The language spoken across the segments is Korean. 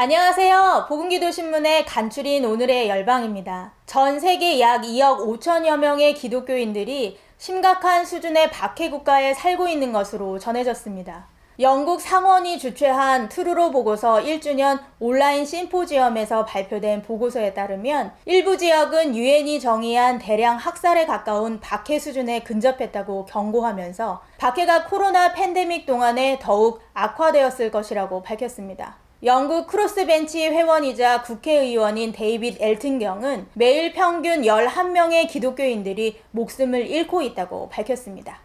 안녕하세요. 복음기도신문의 간추린 오늘의 열방입니다. 전 세계 약 2억 5천여 명의 기독교인들이 심각한 수준의 박해 국가에 살고 있는 것으로 전해졌습니다. 영국 상원이 주최한 트루로 보고서 1주년 온라인 심포지엄에서 발표된 보고서에 따르면 일부 지역은 유엔이 정의한 대량 학살에 가까운 박해 수준에 근접했다고 경고하면서 박해가 코로나 팬데믹 동안에 더욱 악화되었을 것이라고 밝혔습니다. 영국 크로스벤치 회원이자 국회의원인 데이빗 엘튼 경은 매일 평균 11명의 기독교인들이 목숨을 잃고 있다고 밝혔습니다.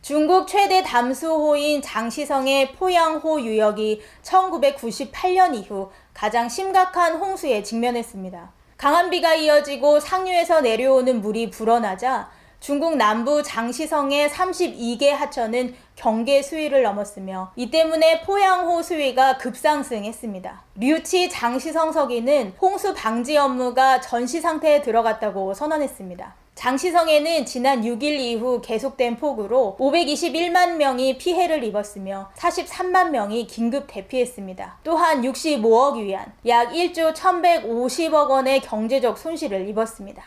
중국 최대 담수호인 장시성의 포양호 유역이 1998년 이후 가장 심각한 홍수에 직면했습니다. 강한 비가 이어지고 상류에서 내려오는 물이 불어나자 중국 남부 장시성의 32개 하천은 경계 수위를 넘었으며 이 때문에 포양호 수위가 급상승했습니다. 류치 장시성 서기는 홍수 방지 업무가 전시 상태에 들어갔다고 선언했습니다. 장시성에는 지난 6일 이후 계속된 폭우로 521만 명이 피해를 입었으며 43만 명이 긴급 대피했습니다. 또한 65억 위안, 약 1조 1150억 원의 경제적 손실을 입었습니다.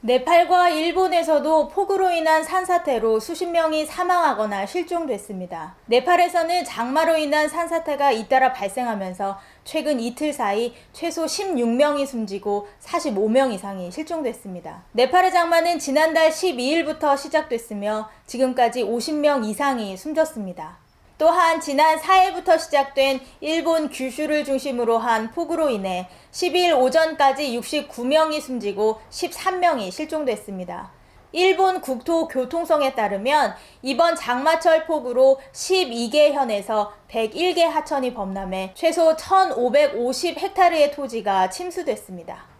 네팔과 일본에서도 폭우로 인한 산사태로 수십 명이 사망하거나 실종됐습니다. 네팔에서는 장마로 인한 산사태가 잇따라 발생하면서 최근 이틀 사이 최소 16명이 숨지고 45명 이상이 실종됐습니다. 네팔의 장마는 지난달 12일부터 시작됐으며 지금까지 50명 이상이 숨졌습니다. 또한 지난 4일부터 시작된 일본 규슈를 중심으로 한 폭우로 인해 10일 오전까지 69명이 숨지고 13명이 실종됐습니다. 일본 국토교통성에 따르면 이번 장마철 폭우로 12개 현에서 101개 하천이 범람해 최소 1,550헥타르의 토지가 침수됐습니다.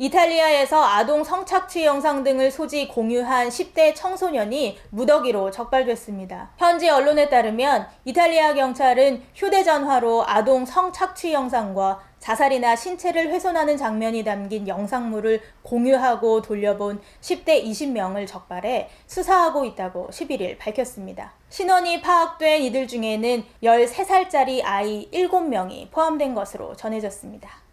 이탈리아에서 아동 성착취 영상 등을 소지 공유한 10대 청소년이 무더기로 적발됐습니다. 현지 언론에 따르면 이탈리아 경찰은 휴대전화로 아동 성착취 영상과 자살이나 신체를 훼손하는 장면이 담긴 영상물을 공유하고 돌려본 10대 20명을 적발해 수사하고 있다고 11일 밝혔습니다. 신원이 파악된 이들 중에는 13살짜리 아이 7명이 포함된 것으로 전해졌습니다.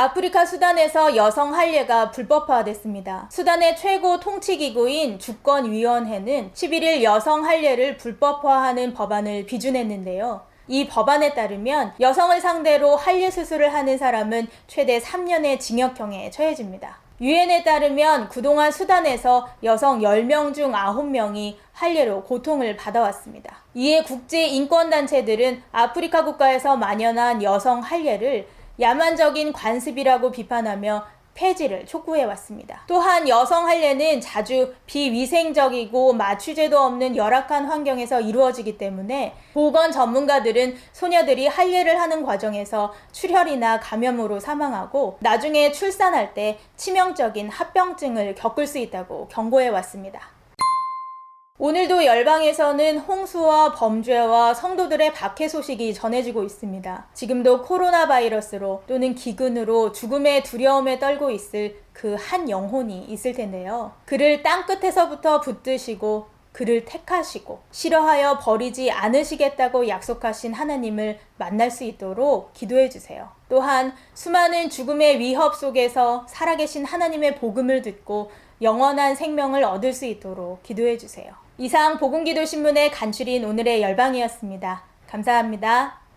아프리카 수단에서 여성 할례가 불법화됐습니다. 수단의 최고 통치기구인 주권위원회는 11일 여성 할례를 불법화하는 법안을 비준했는데요. 이 법안에 따르면 여성을 상대로 할례 수술을 하는 사람은 최대 3년의 징역형에 처해집니다. 유엔에 따르면 그동안 수단에서 여성 10명 중 9명이 할례로 고통을 받아왔습니다. 이에 국제 인권단체들은 아프리카 국가에서 만연한 여성 할례를 야만적인 관습이라고 비판하며 폐지를 촉구해 왔습니다. 또한 여성 할례는 자주 비위생적이고 마취제도 없는 열악한 환경에서 이루어지기 때문에 보건 전문가들은 소녀들이 할례를 하는 과정에서 출혈이나 감염으로 사망하고 나중에 출산할 때 치명적인 합병증을 겪을 수 있다고 경고해 왔습니다. 오늘도 열방에서는 홍수와 범죄와 성도들의 박해 소식이 전해지고 있습니다. 지금도 코로나 바이러스로 또는 기근으로 죽음의 두려움에 떨고 있을 그 한 영혼이 있을 텐데요. 그를 땅 끝에서부터 붙드시고 그를 택하시고 싫어하여 버리지 않으시겠다고 약속하신 하나님을 만날 수 있도록 기도해 주세요. 또한 수많은 죽음의 위협 속에서 살아계신 하나님의 복음을 듣고 영원한 생명을 얻을 수 있도록 기도해 주세요. 이상 복음기도 신문의 간추린 오늘의 열방이었습니다. 감사합니다.